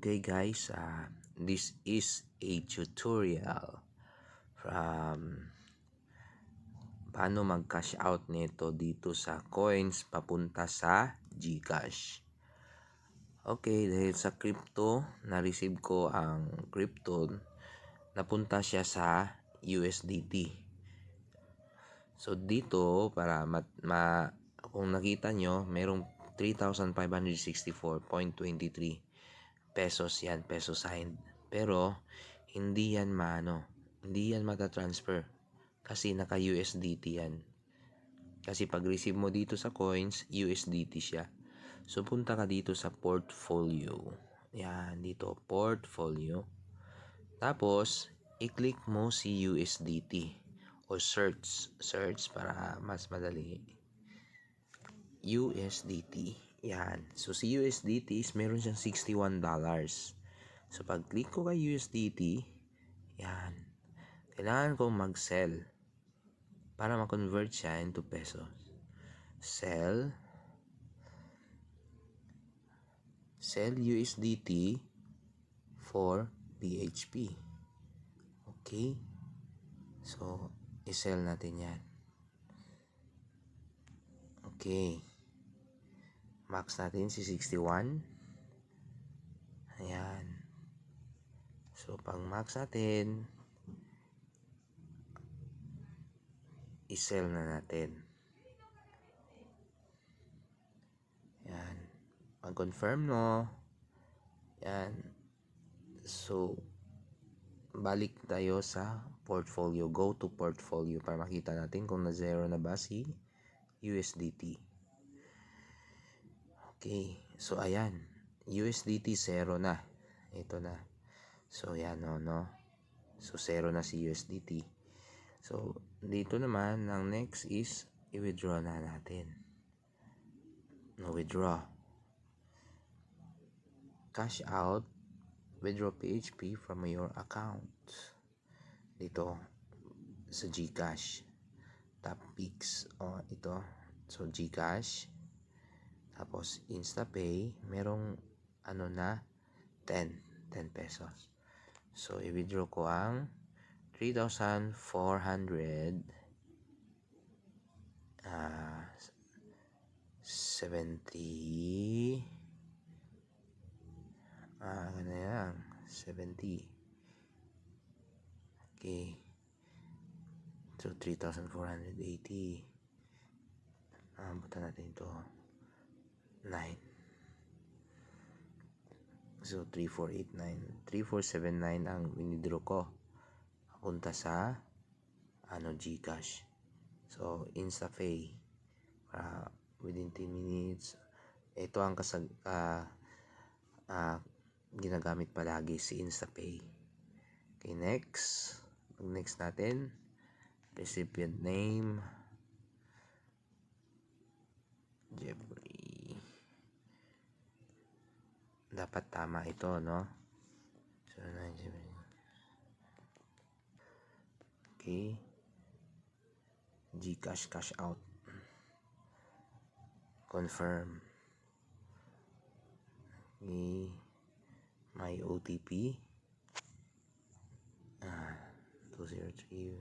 Okay guys, uh, this is a tutorial from paano mag-cash out nito dito sa coins papunta sa GCash. Okay, dahil sa crypto, na-receive ko ang crypto, napunta siya sa USDT. So dito, para ma, ma kung nakita nyo, merong 3,564.23 pesos yan, peso signed. Pero, hindi yan maano, hindi yan matatransfer. Kasi naka-USDT yan. Kasi pag receive mo dito sa coins, USDT siya. So, punta ka dito sa portfolio. Yan, dito, portfolio. Tapos, i-click mo si USDT o search. Search para mas madali. USDT. Yan. So, si USDT is meron siyang $61. So, pag click ko kay USDT, yan. Kailangan kong mag-sell para ma-convert siya into pesos. Sell. Sell USDT for BHP. Okay? So, i-sell natin yan. Okay. Max natin si 61. Ayan. So, pang max natin, i-sell na natin. Yan. Pag-confirm no. Yan. So, balik tayo sa portfolio. Go to portfolio para makita natin kung na zero na ba si USDT. Okay. So, ayan. USDT zero na. Ito na. So, yan no, no. So, zero na si USDT. So, dito naman, ang next is i-withdraw na natin. No, withdraw. Cash out. Withdraw PHP from your account. Dito, sa GCash. Tap Pix. O, ito. So, GCash. Tapos, InstaPay. Merong, ano na, 10. 10 pesos. So, i-withdraw ko ang 3,400 ah 70 ah ano yan 70 okay so 3,480 ah buta natin ito 9 so 3489 3479 ang winidraw ko. Papunta sa ano Gcash. So InstaPay para within 10 minutes. Ito ang kasag uh, uh, ginagamit palagi si InstaPay okay next. Next natin. Recipient name dapat tama ito no so 9 Okay. Gcash cash out. Confirm. Okay. My OTP. Ah, 203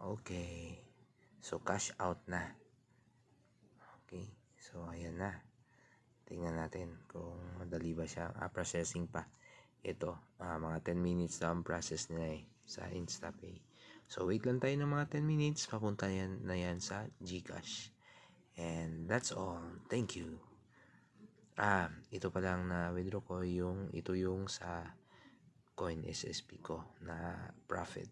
Okay. So, cash out na. Okay. So, ayan na. Tingnan natin kung madali ba siya. Ah, processing pa. Ito, ah, mga 10 minutes na ang process niya eh, sa InstaPay. So, wait lang tayo ng mga 10 minutes. Papunta yan na yan sa GCash. And that's all. Thank you. Ah, ito pa lang na withdraw ko yung, ito yung sa coin SSP ko na profit.